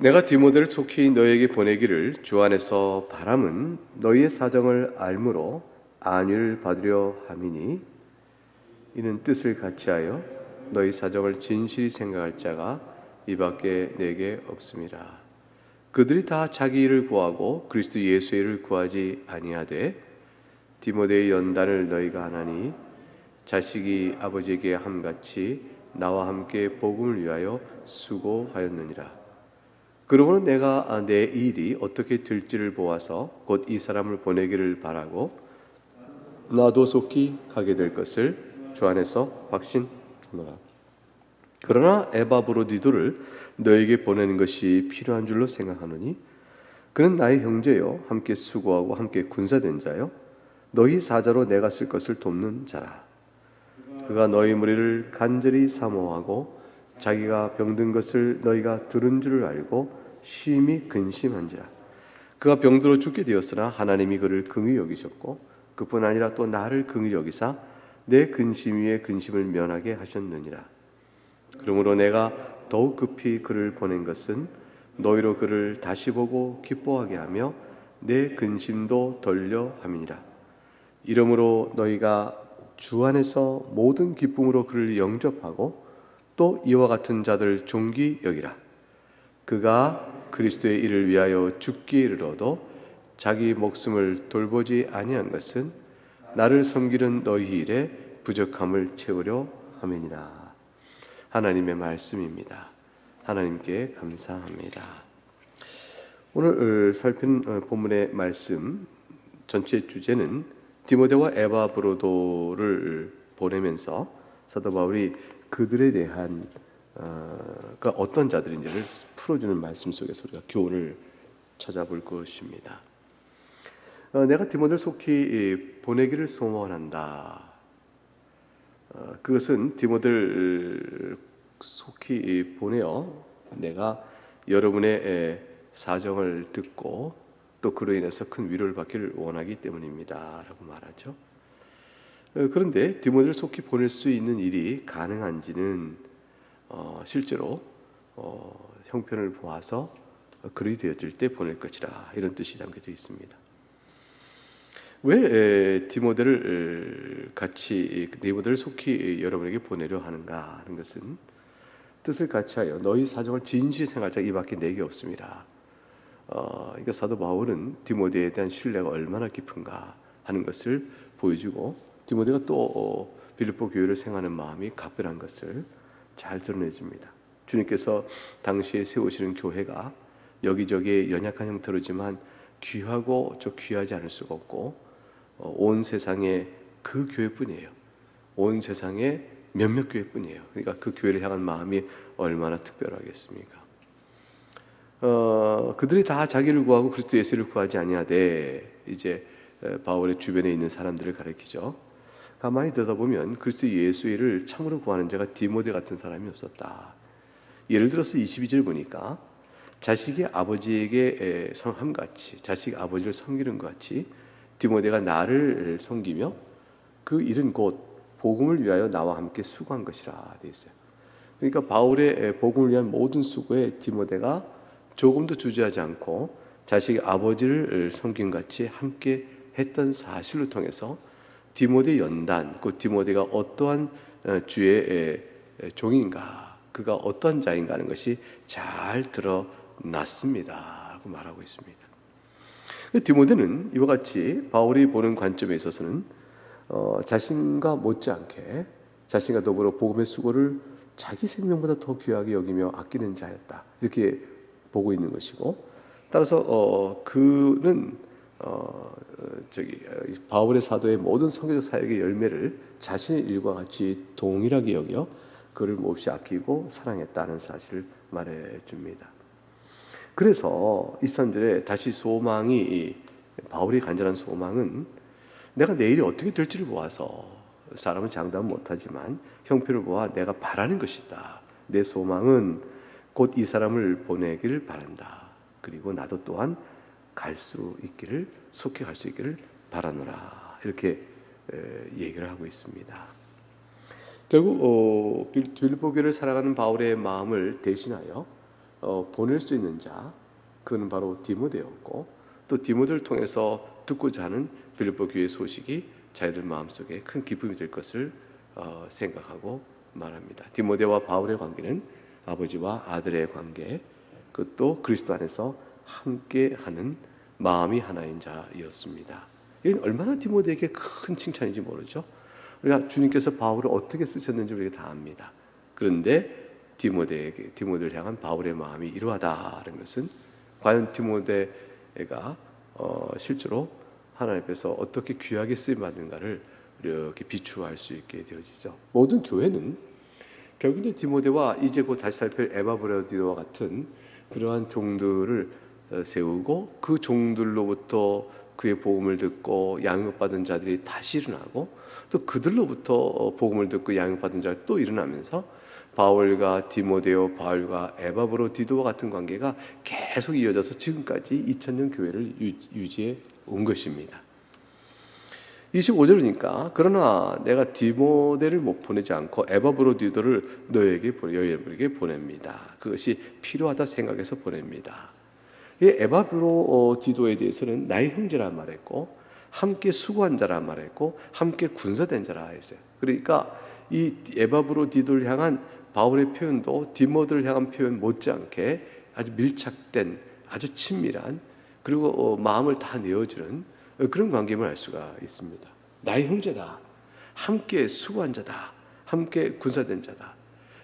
내가 디모데를 속히 너에게 보내기를 주 안에서 바람은 너희의 사정을 알므로 안위를 받으려 함이니 이는 뜻을 같이하여 너희 사정을 진실히 생각할 자가 이밖에 내게 없습니다. 그들이 다 자기 일을 구하고 그리스도 예수의 일을 구하지 아니하되 디모데의 연단을 너희가 하나니 자식이 아버지에게 함같이 나와 함께 복음을 위하여 수고하였느니라. 그러므로 내가 내 일이 어떻게 될지를 보아서 곧 이 사람을 보내기를 바라고 나도 속히 가게 될 것을 주 안에서 확신하노라. 그러나 에바브로디도를 너에게 보내는 것이 필요한 줄로 생각하노니 그는 나의 형제요 함께 수고하고 함께 군사된 자요 너희 사자로 내가 쓸 것을 돕는 자라. 그가 너희 무리를 간절히 사모하고 자기가 병든 것을 너희가 들은 줄을 알고 심히 근심한지라. 그가 병들어 죽게 되었으나 하나님이 그를 긍히 여기셨고 그뿐 아니라 또 나를 긍히 여기사 내 근심 위에 근심을 면하게 하셨느니라. 그러므로 내가 더욱 급히 그를 보낸 것은 너희로 그를 다시 보고 기뻐하게 하며 내 근심도 덜려 함이니라. 이러므로 너희가 주 안에서 모든 기쁨으로 그를 영접하고 또 이와 같은 자들 존귀 여기라. 그가 그리스도의 일을 위하여 죽기 이르러도 자기 목숨을 돌보지 아니한 것은 나를 섬기는 너희 일에 부족함을 채우려 함이니라. 하나님의 말씀입니다. 하나님께 감사합니다. 오늘 살핀 어, 본문의 말씀 전체 주제는 디모데와 에바 브로도를 보내면서 사도 바울이 그들에 대한 어, 그 어떤 자들인지를 풀어주는 말씀 속에서 우리가 교훈을 찾아볼 것입니다. 어, 내가 디모데를 속히 보내기를 소원한다. 어, 그것은 디모데를 속히 보내어 내가 여러분의 사정을 듣고 또 그로 인해서 큰 위로를 받기를 원하기 때문입니다 라고 말하죠. 어, 그런데 디모데를 속히 보낼 수 있는 일이 가능한지는 어, 실제로 어, 형편을 보아서 그리 되어질 때 보낼 것이라 이런 뜻이 담겨져 있습니다. 왜 디모데를 같이 디모데를 속히 여러분에게 보내려 하는가 하는 것은 뜻을 같이하여 너희 사정을 진실히 생각할 자 이 밖에 내게 없습니다. 어, 그러니까 사도 바울은 디모데에 대한 신뢰가 얼마나 깊은가 하는 것을 보여주고 디모데가 또 어, 빌립보 교회를 생하는 마음이 각별한 것을 잘 드러내줍니다. 주님께서 당시에 세우시는 교회가 여기저기 연약한 형태로지만 귀하고 저 귀하지 않을 수가 없고 어, 온 세상에 그 교회뿐이에요. 온 세상에 몇몇 교회뿐이에요. 그러니까 그 교회를 향한 마음이 얼마나 특별하겠습니까? 어, 그들이 다 자기를 구하고 그리스도 예수를 구하지 아니하되 이제 바울의 주변에 있는 사람들을 가리키죠. 가만히 들여다보면 그리스도 예수를 참으로 구하는 자가 디모데 같은 사람이 없었다. 예를 들어서 22절 보니까 자식이 아버지에게 성함같이 자식 아버지를 섬기는 것 같이 디모데가 나를 섬기며 그 일은 곧 복음을 위하여 나와 함께 수고한 것이라 되어 있어요. 그러니까 바울의 복음을 위한 모든 수고에 디모데가 조금도 주저하지 않고 자식 아버지를 섬긴 같이 함께 했던 사실을 통해서 디모데 연단, 그 디모데가 어떠한 어, 주의 종인가, 그가 어떤 자인가 하는 것이 잘 드러났습니다. 고 말하고 있습니다. 디모데는 이와 같이 바울이 보는 관점에 있어서는 어, 자신과 못지않게 자신과 더불어 복음의 수고를 자기 생명보다 더 귀하게 여기며 아끼는 자였다. 이렇게 보고 있는 것이고 따라서 어, 그는 어, 저기 바울의 사도의 모든 성교적 사역의 열매를 자신의 일과 같이 동일하게 여겨 그를 몹시 아끼고 사랑했다는 사실을 말해 줍니다. 그래서 23절에 다시 소망이 바울이 간절한 소망은 내가 내일이 어떻게 될지를 보아서 사람은 장담 못하지만 형편을 보아 내가 바라는 것이다. 내 소망은 곧 이 사람을 보내기를 바란다. 그리고 나도 또한 갈 수 있기를 속히 갈 수 있기를 바라노라. 이렇게 얘기를 하고 있습니다. 결국 어, 빌보교를 살아가는 바울의 마음을 대신하여 어, 보낼 수 있는 자 그는 바로 디모데였고 또 디모데를 통해서 듣고자 하는 빌립보 교회 소식이 자기들 마음속에 큰 기쁨이 될 것을 어, 생각하고 말합니다. 디모데와 바울의 관계는 아버지와 아들의 관계, 그것도 그리스도 안에서 함께하는 마음이 하나인 자였습니다. 이건 얼마나 디모데에게 큰 칭찬인지 모르죠. 우리가 주님께서 바울을 어떻게 쓰셨는지 우리가 다 압니다. 그런데 디모데에게 디모데를 향한 바울의 마음이 이러하다는 것은 과연 디모데가 어, 실제로 하나님 앞에서 어떻게 귀하게 쓰임 받는가를 이렇게 비추할 수 있게 되어지죠. 모든 교회는 결국 이제 디모데와 이제 곧 다시 살필 에바브레디와 같은 그러한 종들을 어, 세우고 그 종들로부터 그의 복음을 듣고 양육받은 자들이 다시 일어나고 또 그들로부터 어, 복음을 듣고 양육받은 자가 또 일어나면서 바울과 디모데오, 바울과 에바브로 디도와 같은 관계가 계속 이어져서 지금까지 2000년 교회를 유지해 온 것입니다. 25절이니까 그러나 내가 디모데를 못 보내지 않고 에바브로 디도를 너에게 여인에게 보냅니다. 그것이 필요하다 생각해서 보냅니다. 이 에바브로 디도에 대해서는 나의 형제라 말했고 함께 수고한 자라 말했고 함께 군사된 자라 했어요. 그러니까 이 에바브로 디도를 향한 바울의 표현도 디모데를 향한 표현 못지않게 아주 밀착된 아주 친밀한 그리고 어, 마음을 다 내어주는 그런 관계임을 알 수가 있습니다. 나의 형제다. 함께 수고한 자다. 함께 군사된 자다.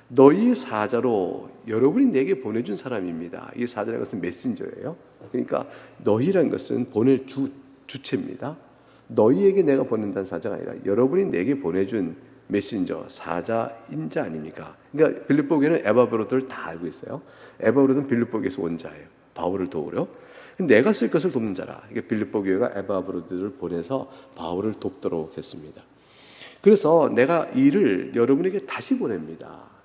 너희 사자로 여러분이 내게 보내준 사람입니다. 이 사자라는 것은 메신저예요. 그러니까 너희라는 것은 보낼 주, 주체입니다. 너희에게 내가 보낸다는 사자가 아니라 여러분이 내게 보내준 메신저, 사자, 인 자 아닙니까? 그러니까 빌립보교는 에바브로들 다 알고 있어요. 에바브로는 빌립보교에서 온 자예요. 바울을 도우려. 내가 쓸 것을 돕는 자라. 이게 빌립보 교회가 에바브로들을 보내서 바울을 돕도록 했습니다. 그래서 내가 이를 여러분에게 다시 보냅니다.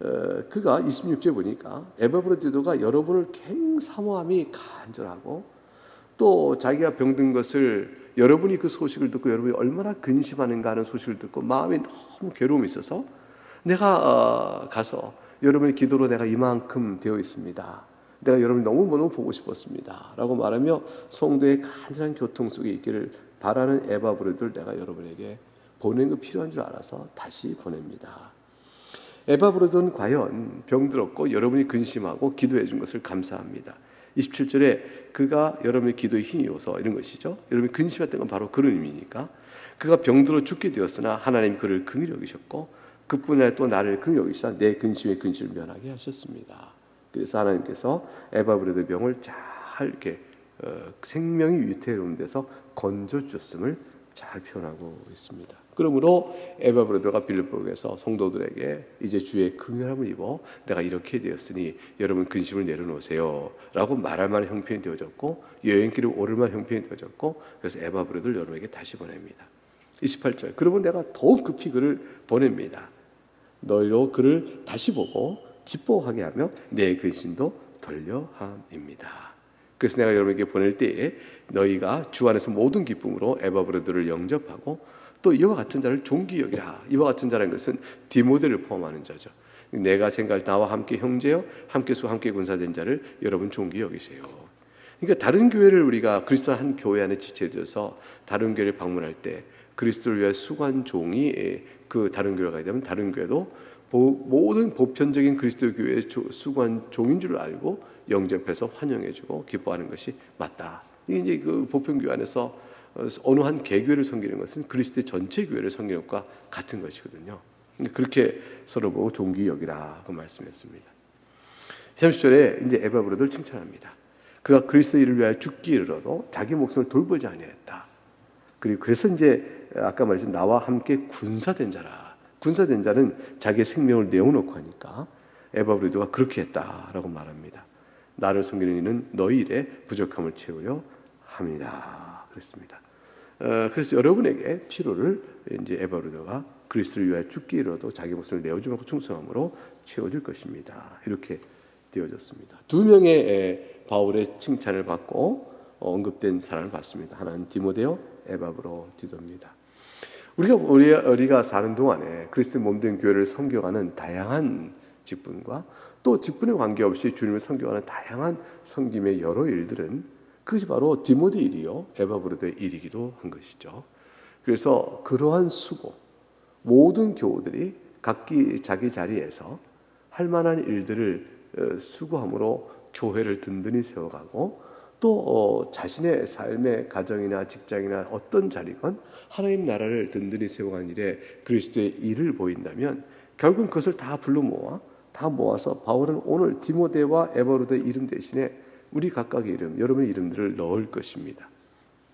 어, 그가 26절 보니까 에바브로디도가 여러분을 갱 사모함이 간절하고 또 자기가 병든 것을 여러분이 그 소식을 듣고 여러분이 얼마나 근심하는가 하는 소식을 듣고 마음이 너무 괴로움이 있어서 내가 어, 가서 여러분의 기도로 내가 이만큼 되어 있습니다. 내가 여러분 너무너무 보고 싶었습니다. 라고 말하며 성도의 간절한 교통 속에 있기를 바라는 에바브레들 내가 여러분에게 보내는 거 필요한 줄 알아서 다시 보냅니다. 에바브레드는 과연 병들었고 여러분이 근심하고 기도해 준 것을 감사합니다. 27절에 그가 여러분의 기도에 힘이어서 이런 것이죠. 여러분이 근심했던 건 바로 그런 의미니까 그가 병들어 죽게 되었으나 하나님 그를 긍휼히 여기셨고 그뿐 아니라 또 나를 긍휼히 여기시사 내 근심의 근심을 면하게 하셨습니다. 그래서 하나님께서 에바브레드 병을 잘 이렇게 어, 생명이 위태로운 데서 건져 주셨음을 잘 표현하고 있습니다. 그러므로 에바브레드가 빌립보에서 성도들에게 이제 주의 긍휼함을 입어 내가 이렇게 되었으니 여러분 근심을 내려놓으세요라고 말할 만한 형편이 되어졌고 여행길을 오를 만한 형편이 되어졌고 그래서 에바브레드를 여러분에게 다시 보냅니다. 28절. 그러면 내가 더욱 급히 그를 보냅니다. 너희로 그를 다시 보고 기뻐하게 하며 내 근심도 덜려함입니다. 그래서 내가 여러분에게 보낼 때에 너희가 주 안에서 모든 기쁨으로 에바브레드를 영접하고 또 이와 같은 자를 존귀 여기라. 이와 같은 자라는 것은 디모데를 포함하는 자죠. 내가 생각할 나와 함께 형제요, 함께 수, 함께 군사된 자를 여러분 존귀 여기세요. 그러니까 다른 교회를 우리가 그리스도 한 교회 안에 지체되어서 다른 교회를 방문할 때 그리스도를 위한 수관 종이 그 다른 교회 가게 되면 다른 교회도 모든 보편적인 그리스도 교회의 수관 종인 줄 알고 영접해서 환영해주고 기뻐하는 것이 맞다. 이게 이제 그 보편 교회 안에서 어느 한 개교회를 섬기는 것은 그리스도의 전체 교회를 섬기는 것과 같은 것이거든요. 그렇게 서로 보고 종기 여기라 그 말씀했습니다. 30절에 이제 에바브로들 칭찬합니다. 그가 그리스도 일을 위하여 죽기 이르러도 자기 목숨을 돌보지 아니했다. 그리고 그래서 이제 아까 말했 나와 함께 군사된 자라. 군사된 자는 자기의 생명을 내어놓고 하니까 에바브리도가 그렇게 했다라고 말합니다. 나를 섬기는 이는 너희 일에 부족함을 채우려 함이라 그랬습니다. 어, 그래서 여러분에게 필요를 이제 에바브리도가 그리스도를 위하여 죽기 이로도 자기 목숨을 내어주고 충성함으로 채워줄 것입니다. 이렇게 되어졌습니다. 두 명의 바울의 칭찬을 받고 언급된 사람을 봤습니다. 하나는 디모데오, 에바브로 디도입니다. 우리가 우리, 우리가 사는 동안에 그리스도 몸된 교회를 섬겨가는 다양한 직분과 또 직분에 관계없이 주님을 섬겨하는 다양한 섬김의 여러 일들은 그것이 바로 디모데 일이요 에바브로드의 일이기도 한 것이죠. 그래서 그러한 수고 모든 교우들이 각기 자기 자리에서 할 만한 일들을 어, 수고함으로 교회를 든든히 세워가고 또 어, 자신의 삶의 가정이나 직장이나 어떤 자리건 하나님 나라를 든든히 세워가는 일에 그리스도의 일을 보인다면 결국은 그것을 다 불러 모아 다 모아서 바울은 오늘 디모데와 에버로드의 이름 대신에 우리 각각의 이름, 여러분의 이름들을 넣을 것입니다.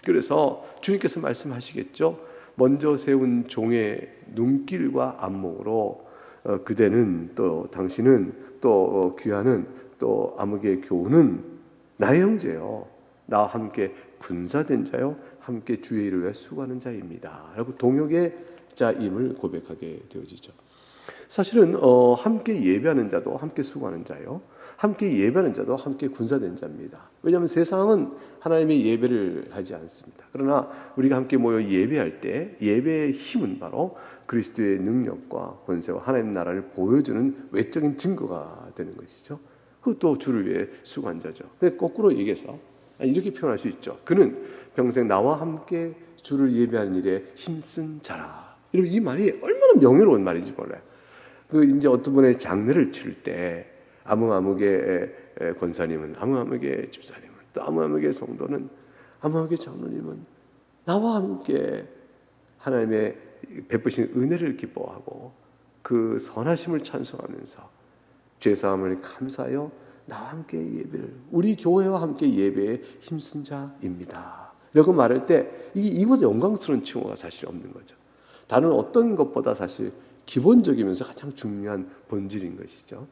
그래서 주님께서 말씀하시겠죠. 먼저 세운 종의 눈길과 안목으로 어, 그대는 또 당신은 또 어, 귀하는 또 암흑의 교우는 나의 형제요. 나와 함께 군사된 자요. 함께 주의 일을 위해 수고하는 자입니다. 라고 동역의 자임을 고백하게 되어지죠. 사실은 어, 함께 예배하는 자도 함께 수고하는 자요. 함께 예배하는 자도 함께 군사된 자입니다. 왜냐하면 세상은 하나님의 예배를 하지 않습니다. 그러나 우리가 함께 모여 예배할 때 예배의 힘은 바로 그리스도의 능력과 권세와 하나님 나라를 보여주는 외적인 증거가 되는 것이죠. 그것도 주를 위해 수고한 자죠. 근데 거꾸로 얘기해서 이렇게 표현할 수 있죠. 그는 평생 나와 함께 주를 예배하는 일에 힘쓴 자라. 이 말이 얼마나 명예로운 말인지 몰라요. 그 이제 어떤 분의 장례를 치를 때 아무아무의 권사님은 아무아무의 집사님은 또 아무아무의 성도는 아무아무의 장로님은 나와 함께 하나님의 베푸신 은혜를 기뻐하고 그 선하심을 찬송하면서 죄사함을 감사하여 나와 함께 예배를 우리 교회와 함께 예배에 힘쓴 자입니다. 이렇게 말할 때 이게 이보다 영광스러운 칭호가 사실 없는 거죠. 다른 어떤 것보다 사실 기본적이면서 가장 중요한 본질인 것이죠.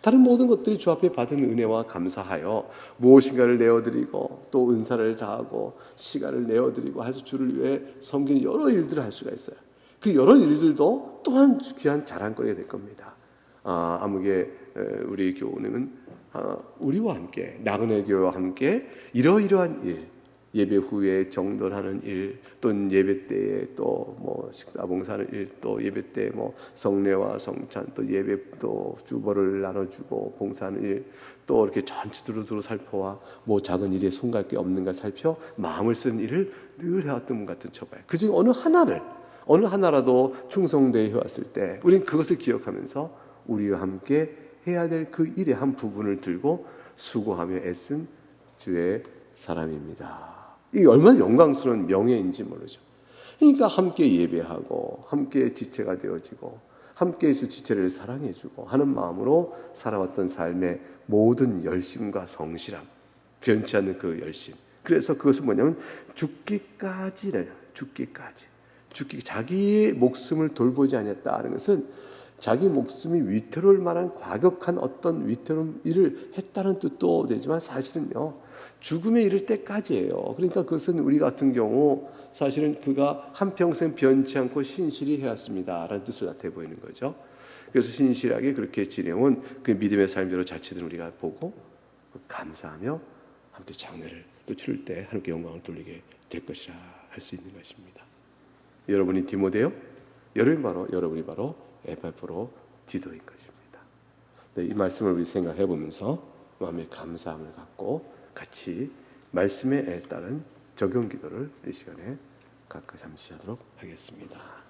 다른 모든 것들이 주 앞에 받은 은혜와 감사하여 무엇인가를 내어드리고 또 은사를 다하고 시간을 내어드리고 해서 주를 위해 섬기는 여러 일들을 할 수가 있어요. 그 여러 일들도 또한 귀한 자랑거리가 될 겁니다. 아, 아무개 우리 교우님은 아, 우리와 함께 나그네 교회와 함께 이러이러한 일 예배 후에 정돈하는 일, 또는 예배 때에 또 뭐 식사 봉사하는 일, 또 예배 때 뭐 성례와 성찬, 또 예배 또 주보를 나눠주고 봉사하는 일, 또 이렇게 전체 두루두루 살펴와 뭐 작은 일에 손갈 게 없는가 살펴 마음을 쓴 일을 늘 해왔던 것 같은 처봐요. 그중에 어느 하나를 어느 하나라도 충성되어 해왔을 때 우리는 그것을 기억하면서 우리와 함께 해야 될 그 일의 한 부분을 들고 수고하며 애쓴 주의 사람입니다. 이 얼마나 영광스러운 명예인지 모르죠. 그러니까 함께 예배하고 함께 지체가 되어지고 함께해서 지체를 사랑해주고 하는 마음으로 살아왔던 삶의 모든 열심과 성실함, 변치 않는 그 열심. 그래서 그것은 뭐냐면 죽기까지래요. 죽기까지. 죽기 자기의 목숨을 돌보지 않았다는 것은 자기 목숨이 위태로울 만한 과격한 어떤 위태로운 일을 했다는 뜻도 되지만 사실은요 죽음에 이를 때까지예요. 그러니까 그것은 우리 같은 경우 사실은 그가 한평생 변치 않고 신실히 해왔습니다라는 뜻을 나타내 보이는 거죠. 그래서 신실하게 그렇게 지내온 그 믿음의 삶대로 자체들 우리가 보고 감사하며 함께 장례를 또 치를 때 하나님께 영광을 돌리게 될 것이라 할 수 있는 것입니다. 여러분이 디모데요? 여러분 바로 여러분이 바로 에파프로 디도인 것입니다. 네, 이 말씀을 우리 생각해 보면서 마음의 감사함을 갖고 같이 말씀에 따른 적용 기도를 이 시간에 각각 잠시 하도록 하겠습니다.